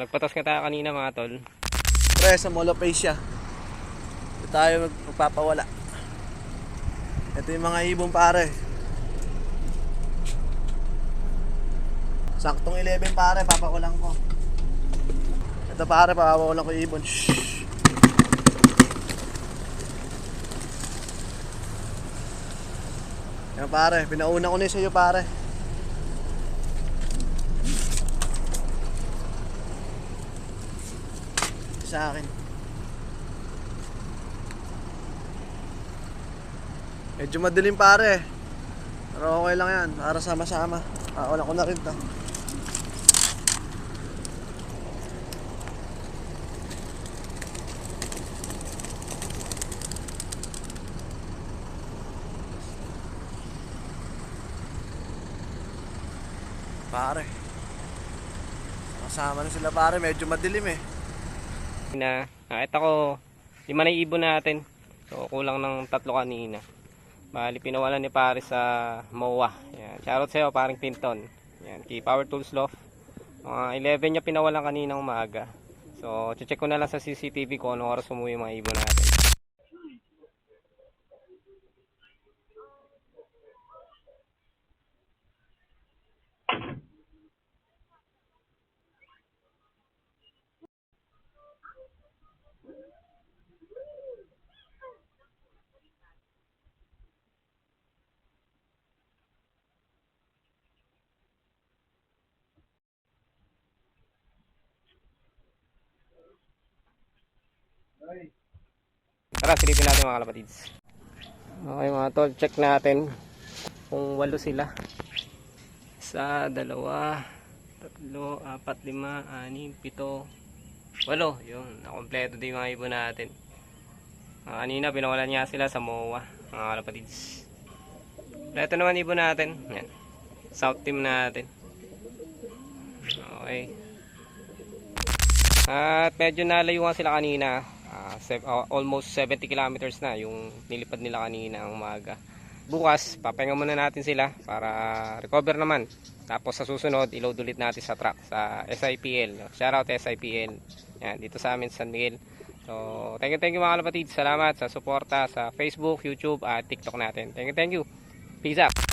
nagpatas nga tayo kanina mga tol. Pre, sa Molopecia. Ito tayo mag- magpapawala. Ito yung mga ibon pare. Saktong 11 pare, papawalan ko. Ito pare, papawalan ko ibon. Shhh. Yan pare, pinauna ko na yun sa'yo pare. Sa akin. Medyo madilim pare. Pero okay lang yan. Para sama-sama. Ah, wala ko na rin to. Pare. Kasama na sila pare. Medyo madilim eh. Na, nakita ko, lima na ibon natin. So, kulang ng tatlo kanina. Bali, pinawalan ni Paris sa MOA. Yan. Shoutout sa'yo, paring Pinton. Yan, kay Power Tools Loft. Mga 11 niya pinawalan kanina umaga. So, check ko na lang sa CCTV kung anong oras umuwi yung mga ibon natin. Tara, silipin natin mga kalapatids. Okay mga tol, check natin kung walo sila. Isa, dalawa, tatlo, apat, lima, anim, pito, walo. Yun, nakompleto din mga ibon natin. Ah, kanina, pinawalan niya sila sa MOA, mga kalapatids. Ito naman ibon natin. Yan. South team natin. Okay. At medyo nalayuan sila kanina. Ah, almost 70 kilometers na yung nilipad nila kanina ang umaga. Bukas, papahinga muna natin sila para recover naman. Tapos sa susunod, i-load ulit natin sa truck sa SIPL. Shoutout SIPL. Yan, dito sa amin sa San Miguel. So, thank you, thank you mga kalapatid. Salamat sa suporta sa Facebook, YouTube at TikTok natin. Thank you, thank you. Peace out.